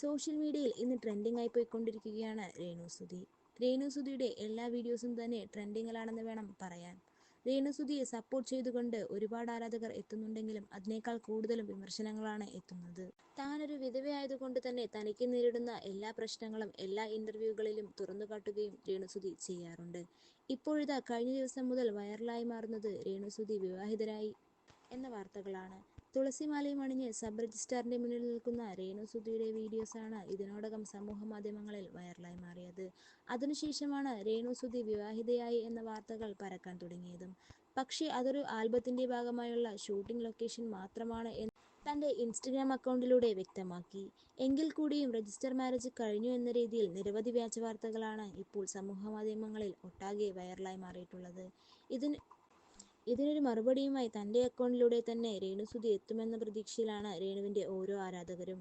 Social മീഡിയയിൽ ഇന്ന് trending ആയി പോയിക്കൊണ്ടിരിക്കുകയാണ് രേണുസുതി രേണുസുതിയുടെ എല്ലാ വീഡിയോസും തന്നെ ട്രെൻഡിങ്ങിലാണെന്ന് വേണം പറയാൻ. രേണുസുതിയെ സപ്പോർട്ട് ചെയ്തുകൊണ്ട് ഒരുപാട് ആരാധകർ എത്തുന്നുണ്ടെങ്കിലും അതിനേക്കാൾ കൂടുതലും വിമർശനങ്ങളാണ് എത്തുന്നത്. താനൊരു വിധവയായതുകൊണ്ട് തന്നെ തനിക്ക് നേരിടുന്ന എല്ലാ പ്രശ്നങ്ങളും എല്ലാ ഇന്റർവ്യൂകളിലും തുറന്നു കാട്ടുകയും രേണുസുതി ചെയ്യാറുണ്ട്. ഇപ്പോഴിതാ കഴിഞ്ഞ ദിവസം മുതൽ വൈറലായി മാറുന്നത് രേണുസുതി വിവാഹിതരായി എന്ന വാർത്തകളാണ്. തുളസിമാലയും അണിഞ്ഞ് സബ് രജിസ്ട്രാറിന്റെ മുന്നിൽ നിൽക്കുന്ന രേണു സുധിയുടെ വീഡിയോസാണ് ഇതിനോടകം സമൂഹ മാധ്യമങ്ങളിൽ വൈറലായി മാറിയത്. അതിനുശേഷമാണ് രേണു സുധി വിവാഹിതയായി എന്ന വാർത്തകൾ പരക്കാൻ തുടങ്ങിയതും. പക്ഷേ അതൊരു ആൽബത്തിന്റെ ഭാഗമായുള്ള ഷൂട്ടിംഗ് ലൊക്കേഷൻ മാത്രമാണ് എന്ന് തന്റെ ഇൻസ്റ്റഗ്രാം അക്കൗണ്ടിലൂടെ വ്യക്തമാക്കി. എങ്കിൽ കൂടിയും രജിസ്റ്റർ മാരേജ് കഴിഞ്ഞു എന്ന രീതിയിൽ നിരവധി വ്യാജ വാർത്തകളാണ് ഇപ്പോൾ സമൂഹ മാധ്യമങ്ങളിൽ ഒട്ടാകെ വൈറലായി മാറിയിട്ടുള്ളത്. ഇതിന് ഇതിനൊരു മറുപടിയുമായി തന്റെ അക്കൗണ്ടിലൂടെ തന്നെ രേണുസുതി എത്തുമെന്ന പ്രതീക്ഷയിലാണ് രേണുവിന്റെ ഓരോ ആരാധകരും.